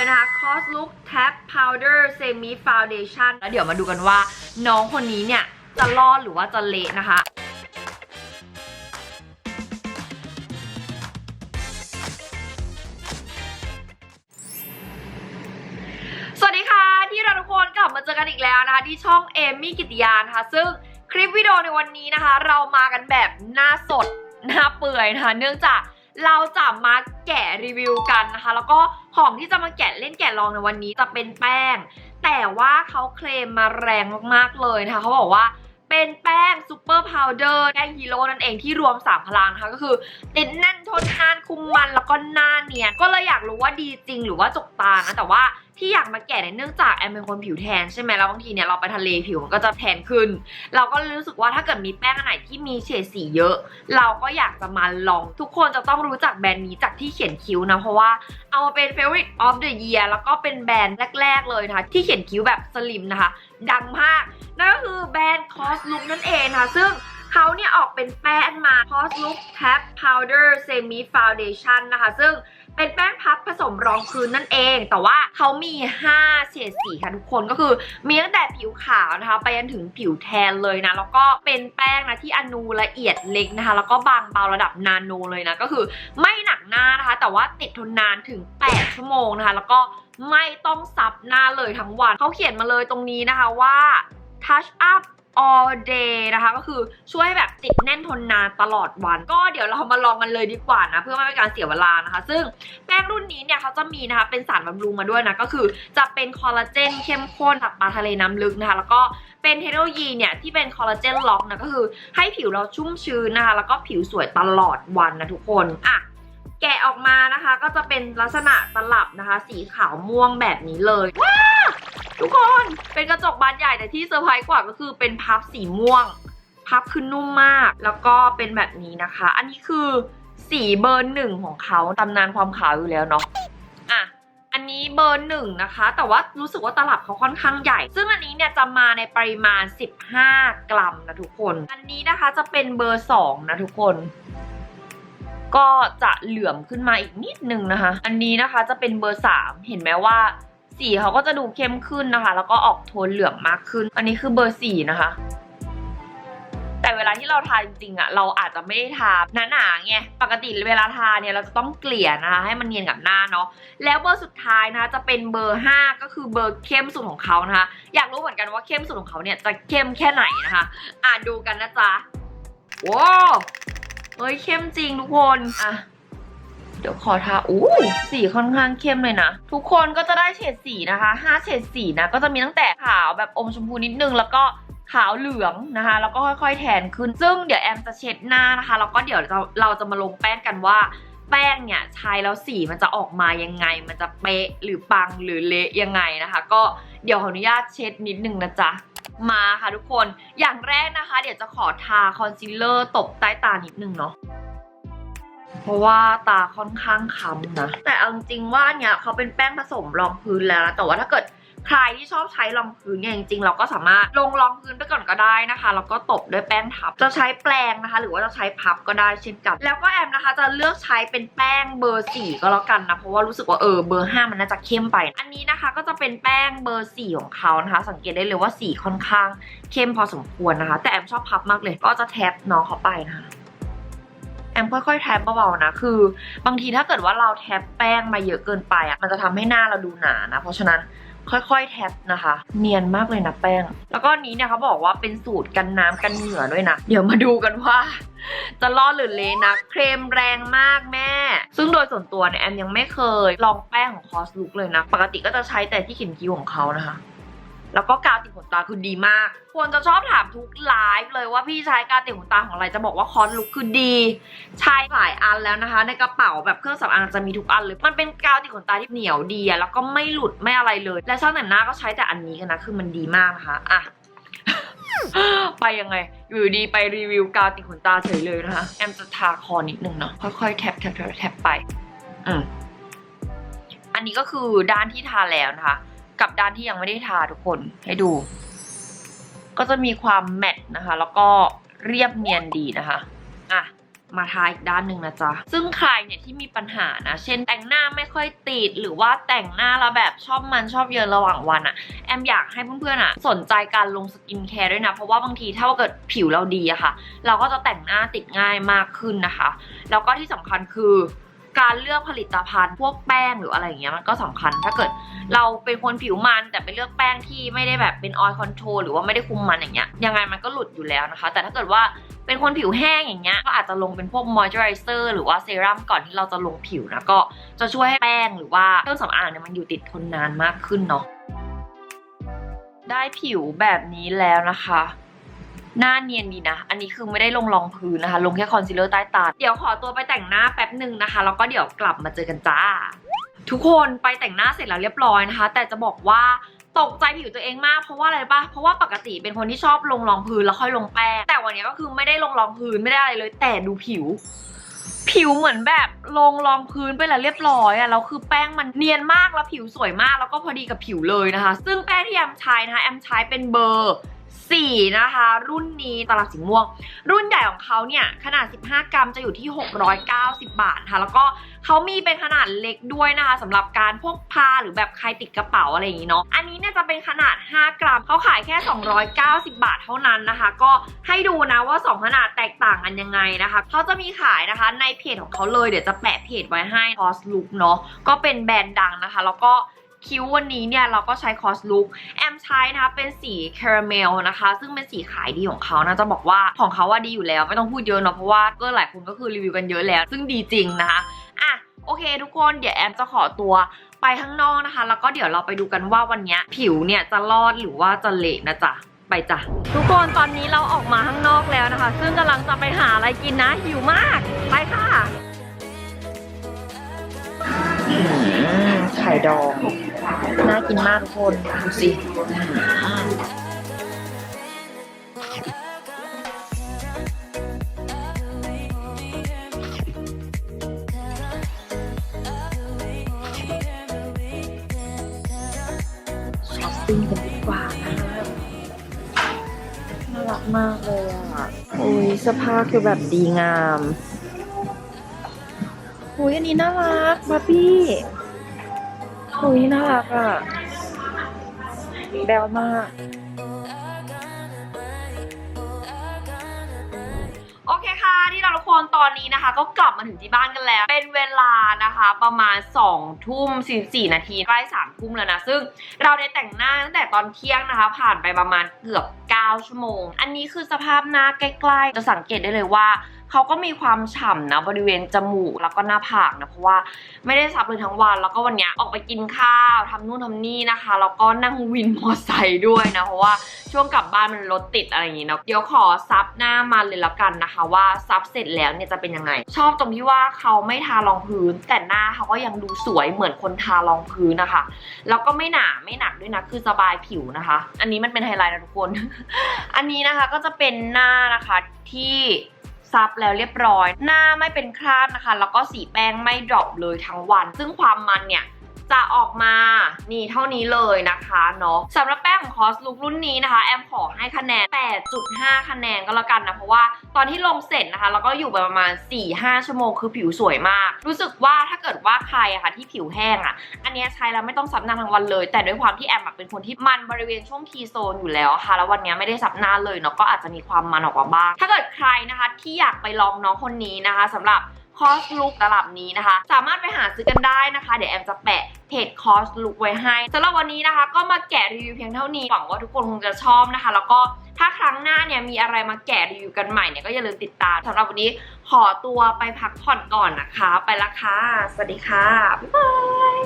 เลยนะคะ Cos Look Tap Powder Semi Foundation แล้วเดี๋ยวมาดูกันว่า น้องคนนี้เนี่ยจะรอดหรือว่าจะเละนะคะสวัสดีค่ะที่เราทุกคนกลับมาเจอกันอีกแล้วนะคะ ที่ช่องเอมมี่กิติยานะคะ ซึ่งคลิปวิดีโอในวันนี้นะคะ เรามากันแบบหน้าสด หน้าเปื่อยนะคะ เนื่องจาก เราจะมาแกะรีวิวกันนะคะ แล้วก็ของที่จะมาแกะเล่นแกะลองในวันนี้จะเป็นแป้ง แต่ว่าเขาเคลมมาแรงมากๆเลยนะคะเขาบอกว่าเป็นแป้งซูเปอร์พาวเดอร์แป้งฮีโร่นั่นเองที่รวม 3 พลังนะคะก็คือติดแน่นทนนานคุมมันแล้วก็หน้าเนียน ก็เลยอยากรู้ว่าดีจริงหรือว่าจกตานะแต่ว่า ที่อยากมาแกะเนี่ยเนื่องจากแอมเป็นคนผิวแทนใช่ไหมแล้วบางทีเนี่ยเราไปทะเลผิวมันก็จะแทนขึ้น เราก็รู้สึกว่าถ้าเกิดมีแป้งอันไหนที่มีเฉดสีเยอะ เราก็อยากจะมาลองทุกคนจะต้องรู้จักแบรนด์นี้จากที่เขียนคิ้วนะเพราะว่าเอามาเป็น favorite of the year แล้วก็เป็นแบรนด์แรก ๆ เลยนะคะที่เขียนคิ้วแบบสลิมนะคะ ดังมากนั่นก็คือแบรนด์ Cos Look นั่นเองนะคะซึ่ง เขาเนี่ยออกเป็นแป้งมา Cos Look Tap Powder Semi Foundation นะคะ ซึ่งเป็นแป้งพับผสมรองพื้นนั่นเอง แต่ว่าเขามี 5 เฉดสีค่ะทุกคนก็คือ มีตั้งแต่ผิวขาวนะคะ ไปจนถึงผิวแทนเลยนะ แล้วก็เป็นแป้งนะที่อนูละเอียดเล็กนะคะ แล้วก็บางเบาระดับนาโนเลยนะ ก็คือไม่หนักหน้านะคะ แต่ว่าติดทนนานถึง 8 ชั่วโมงนะคะ แล้วก็ไม่ต้องซับหน้าเลยทั้งวัน เขาเขียนมาเลยตรงนี้นะคะว่า touch up all day นะคะก็คือช่วยให้แบบติดแน่นทนนานตลอดวัน ก็เดี๋ยวเรามาลองกันเลยดีกว่านะเพื่อไม่ให้เป็นการเสียเวลานะคะ ซึ่งแป้งรุ่นนี้เนี่ยเขาจะมีนะคะเป็นสารบำรุงมาด้วยนะก็คือจะเป็นคอลลาเจนเข้มข้นจากปลาทะเลน้ำลึกนะคะ แล้วก็เป็นเทคโนโลยีเนี่ยที่เป็นคอลลาเจนล็อกนะก็คือให้ผิวเราชุ่มชื้นนะคะ แล้วก็ผิวสวยตลอดวันนะทุกคนอะแกะออกมานะคะ ก็จะเป็นลักษณะตลับนะคะ สีขาวม่วงแบบนี้เลยว้า ทุกคนเป็นกระจกบานใหญ่แต่ที่เซอร์ไพรส์กว่าก็คือเป็นพับสีม่วง พับคือนุ่มมาก แล้วก็เป็นแบบนี้นะคะ อันนี้คือสีเบอร์หนึ่งของเขาตำนานความขาวอยู่แล้วเนาะอะอันนี้เบอร์หนึ่งนะคะ แต่ว่ารู้สึกว่าตลับเขาค่อนข้างใหญ่ ซึ่งอันนี้เนี่ยจะมาในปริมาณ 15 กรัมนะทุกคน อันนี้นะคะจะเป็นเบอร์สองนะทุกคน ก็จะเหลื่อมขึ้นมาอีกนิดนึงนะคะ อันนี้นะคะจะเป็นเบอร์3เห็นไหมว่า สีเขาก็จะดูเข้มขึ้นนะคะ แล้วก็ออกโทนเหลืองมากขึ้น อันนี้คือเบอร์4นะคะ แต่เวลาที่เราทาจริงๆอะเราอาจจะไม่ได้ทาหนาๆไงปกติเวลาทาเนี่ยเราจะต้องเกลี่ยนะคะให้มันเนียนกับหน้าเนาะแล้วเบอร์สุดท้ายนะคะจะเป็นเบอร์ 5 ก็คือเบอร์เข้มสุดของเขานะคะ อยากรู้เหมือนกันว่าเข้มสุดของเขาเนี่ยจะเข้มแค่ไหนนะคะอ่านดูกันนะจ๊ะว้าวเฮ้ยเข้มจริงทุกคนอะ เดี๋ยวขอทาอู้สีค่อนข้างเข้มเลยนะ ทุกคนก็จะได้เฉดสีนะคะห้าเฉดสีนะ ก็จะมีตั้งแต่ขาวแบบอมชมพูนิดนึง แล้วก็ขาวเหลืองนะคะ แล้วก็ค่อยๆแทนขึ้น ซึ่งเดี๋ยวแอมจะเช็ดหน้านะคะ แล้วก็เดี๋ยวเราเราจะมาลงแป้งกันว่าแป้งเนี่ยใช้แล้วสีมันจะออกมายังไง มันจะเป๊ะหรือปังหรือเละยังไงนะคะ ก็เดี๋ยวขออนุญาตเช็ดนิดนึงนะจ๊ะมาค่ะทุกคนอย่างแรกนะคะ เดี๋ยวจะขอทาคอนซีลเลอร์ตบใต้ตานิดนึงเนาะ เพราะว่าตาค่อนข้างค้ำนะ แต่เอาจริงว่าเนี่ยเขาเป็นแป้งผสมรองพื้นแล้วนะ แต่ว่าถ้าเกิดใครที่ชอบใช้รองพื้นเนี่ยจริงๆ เราก็สามารถลงรองพื้นไปก่อนก็ได้นะคะแล้วก็ตบด้วยแป้งทับ จะใช้แปรงนะคะ หรือว่าจะใช้พับก็ได้เช่นกัน แล้วก็แอมนะคะ จะเลือกใช้เป็นแป้งเบอร์สี่ก็แล้วกันนะ เพราะว่ารู้สึกว่าเออเบอร์ห้ามันน่าจะเข้มไป อันนี้นะคะก็จะเป็นแป้งเบอร์สี่ของเขานะคะ สังเกตได้เลยว่าสีค่อนข้างเข้มพอสมควรนะคะ แต่แอมชอบพับมากเลย ก็จะแท็บน้องเขาไปนะคะ มค่อยๆแท็บเบาๆนะ คือบางทีถ้าเกิดว่าเราแท็บแป้งมาเยอะเกินไปอะ มันจะทำให้หน้าเราดูหนานะ เพราะฉะนั้นค่อยๆ แท็บนะคะ เนียนมากเลยนะแป้ง แล้วก็นี้เนี่ยเขาบอกว่าเป็นสูตรกันน้ำกันเหงื่อด้วยนะ เดี๋ยวมาดูกันว่า จะรอดหรือเละนะเครมแรงมากแม่ ซึ่งโดยส่วนตัวเนี่ยแอมยังไม่เคยลองแป้งของคอสลุกเลยนะ ปกติก็จะใช้แต่ที่เขียนคิ้วของเขานะคะ แล้วก็กาวติดขนตาคือดีมาก ควรจะชอบถามทุกไลฟ์เลยว่าพี่ใช้กาวติดขนตาของอะไรจะบอกว่าคอนลุกคือดี ใช้หลายอันแล้วนะคะ ในกระเป๋าแบบเครื่องสำอางจะมีทุกอันเลย มันเป็นกาวติดขนตาที่เหนียวดีแล้วก็ไม่หลุดไม่อะไรเลย และช่างแต่งหน้าก็ใช้แต่อันนี้กันนะคือมันดีมากนะคะอะไปยังไง อยู่ดีไปรีวิวกาวติดขนตาเฉยเลยนะคะ แอมจะทาคอนิดนึงเนาะค่อยๆแท็บแท็บแท็บแท็บไป อืมอันนี้ก็คือด้านที่ทาแล้วนะคะ กับด้านที่ยังไม่ได้ทาทุกคนให้ดู ก็จะมีความแมตต์นะคะ แล้วก็เรียบเนียนดีนะคะ อะมาทาอีกด้านหนึ่งนะจ๊ะ ซึ่งใครเนี่ยที่มีปัญหานะ เช่นแต่งหน้าไม่ค่อยติด หรือว่าแต่งหน้าแล้วแบบชอบมันชอบเยินระหว่างวันอะแอมอยากให้เพื่อนๆอะสนใจการลงสกินแคร์ด้วยนะ เพราะว่าบางทีถ้าว่าเกิดผิวเราดีอะค่ะ เราก็จะแต่งหน้าติดง่ายมากขึ้นนะคะ แล้วก็ที่สำคัญคือ การเลือกผลิตภัณฑ์ พวกแป้งหรืออะไรอย่างเงี้ยมันก็สำคัญ ถ้าเกิดเราเป็นคนผิวมันแต่ไปเลือกแป้งที่ไม่ได้แบบเป็นออยล์คอนโทรลหรือว่าไม่ได้คุมมันอย่างเงี้ยยังไงมันก็หลุดอยู่แล้วนะคะ แต่ถ้าเกิดว่าเป็นคนผิวแห้งอย่างเงี้ยก็อาจจะลงเป็นพวกมอยส์เจอไรเซอร์หรือว่าเซรั่มก่อนที่เราจะลงผิวนะก็จะช่วยให้แป้งหรือว่าเครื่องสำอางเนี่ยมันอยู่ติดทนนานมากขึ้นเนาะได้ผิวแบบนี้แล้วนะคะ หน้าเนียนดีนะ อันนี้คือไม่ได้ลงรองพื้นนะคะ ลงแค่คอนซีลเลอร์ใต้ตา เดี๋ยวขอตัวไปแต่งหน้าแป๊บหนึ่งนะคะ แล้วก็เดี๋ยวกลับมาเจอกันจ้า ทุกคนไปแต่งหน้าเสร็จแล้วเรียบร้อยนะคะ แต่จะบอกว่าตกใจผิวตัวเองมากเพราะว่าอะไรปะเพราะว่าปกติเป็นคนที่ชอบลงรองพื้นแล้วค่อยลงแป้ง แต่วันนี้ก็คือไม่ได้ลงรองพื้นไม่ได้อะไรเลย แต่ดูผิว ผิวเหมือนแบบลงรองพื้นไปแล้วเรียบร้อยอะแล้วคือแป้งมันเนียนมากแล้วผิวสวยมากแล้วก็พอดีกับผิวเลยนะคะ ซึ่งแป้งที่แอมใช้นะคะแอมใช้เป็นเบอร์ 4 นะคะ รุ่นนี้ตลับสีม่วง รุ่นใหญ่ของเขาเนี่ย ขนาด 15 กรัมจะอยู่ที่ 690 บาทค่ะ แล้วก็เขามีเป็นขนาดเล็กด้วยนะคะสำหรับการพกพาหรือแบบใครติดกระเป๋าอะไรอย่างนี้เนาะอันนี้เนี่ยจะเป็นขนาด 5 กรัมเขาขายแค่ 290 บาทเท่านั้นนะคะ ก็ให้ดูนะว่า 2 ขนาดแตกต่างกันยังไงนะคะเขาจะมีขายนะคะในเพจของเขาเลยเดี๋ยวจะแปะเพจไว้ให้ c o s Look เนาะก็เป็นแบรนด์ดังนะคะ แล้วก็คิ้ววันนี้เนี่ยเราก็ใช้คอสลุกแอม ใช้นะคะเป็นสีคาราเมลนะคะ ซึ่งเป็นสีขายดีของเขานะจะบอกว่าของเขาว่าดีอยู่แล้วไม่ต้องพูดเยอะเนาะเพราะว่าก็หลายคนก็คือรีวิวกันเยอะแล้ว ซึ่งดีจริงนะคะอะโอเค ทุกคนเดี๋ยวแอมจะขอตัวไปข้างนอกนะคะ แล้วก็เดี๋ยวเราไปดูกันว่าวันนี้ผิวเนี่ยจะรอดหรือว่าจะเละนะจ๊ะไปจ้ะทุกคนตอนนี้เราออกมาข้างนอกแล้วนะคะ ซึ่งกำลังจะไปหาอะไรกินนะหิวมาก ไปค่ะไข่ดอง น่ากินมากทุกคนดูสิช้อปปิ้งกันดีกว่านะคะน่ารักมากเลยอะอุ้ยเสื้อผ้าคือแบบดีงามอุ้ยอันนี้น่ารักบาร์บี้ อุ้ยน่ารักอะแบวมาก โอเคค่ะ ที่เราทุกคนตอนนี้นะคะ ก็กลับมาถึงที่บ้านกันแล้ว เป็นเวลานะคะ ประมาณ2ทุ่ม44นาทีใกล้3ทุ่มแล้วนะ ซึ่งเราได้แต่งหน้าตั้งแต่ตอนเที่ยงนะคะ ผ่านไปประมาณเกือบ 9 ชั่วโมง อันนี้คือสภาพหน้าใกล้ ๆ จะสังเกตได้เลยว่า เขาก็มีความฉ่ำนะบริเวณจมูกแล้วก็หน้าผากนะเพราะว่าไม่ได้ซับเลยทั้งวัน แล้วก็วันนี้ออกไปกินข้าวทำนู่นทำนี่นะคะแล้วก็นั่งวินมอไซค์ด้วยนะเพราะว่าช่วงกลับบ้านมันรถติดอะไรอย่างงี้เนาะเดี๋ยวขอซับหน้ามันเลยแล้วกันนะคะ ว่าซับเสร็จแล้วเนี่ยจะเป็นยังไง ชอบตรงที่ว่าเขาไม่ทารองพื้น แต่หน้าเขาก็ยังดูสวยเหมือนคนทารองพื้นนะคะแล้วก็ไม่หนาไม่หนักด้วยนะคือสบายผิวนะคะ อันนี้มันเป็นไฮไลท์นะทุกคน อันนี้นะคะก็จะเป็นหน้านะคะที่ ซับแล้วเรียบร้อย หน้าไม่เป็นคราบนะคะ แล้วก็สีแป้งไม่ดรอปเลยทั้งวัน ซึ่งความมันเนี่ย จะออกมานี่เท่านี้เลยนะคะเนาะสำหรับแป้งของคอสลุกรุ่นนี้นะคะ แอมขอให้คะแนน 8.5 คะแนนก็แล้วกันนะ เพราะว่าตอนที่ลงเสร็จนะคะ แล้วก็อยู่ไปประมาณ 4-5 ชั่วโมงคือผิวสวยมาก รู้สึกว่าถ้าเกิดว่าใครอะค่ะที่ผิวแห้งอะอันนี้ใช้แล้วไม่ต้องซับหน้าทั้งวันเลย แต่ด้วยความที่แอมเป็นคนที่มันบริเวณช่วงทีโซนอยู่แล้วะค่ะ แล้ววันนี้ไม่ได้ซับหน้าเลยเนาะก็อาจจะมีความมันออกมาบ้าง ถ้าเกิดใครนะคะที่อยากไปลองน้องคนนี้นะคะสำหรับคอสลุกระดับนี้นะคะ สามารถไปหาซื้อกันได้นะคะ เดี๋ยวแอมจะแปะ เพจคอสลุกไว้ให้สำหรับวันนี้นะคะ ก็มาแกะรีวิวเพียงเท่านี้หวังว่าทุกคนคงจะชอบนะคะ แล้วก็ถ้าครั้งหน้าเนี่ยมีอะไรมาแกะรีวิวกันใหม่เนี่ยก็อย่าลืมติดตามสำหรับวันนี้ขอตัวไปพักผ่อนก่อนนะคะ ไปละค่ะสวัสดีค่ะบ๊ายบาย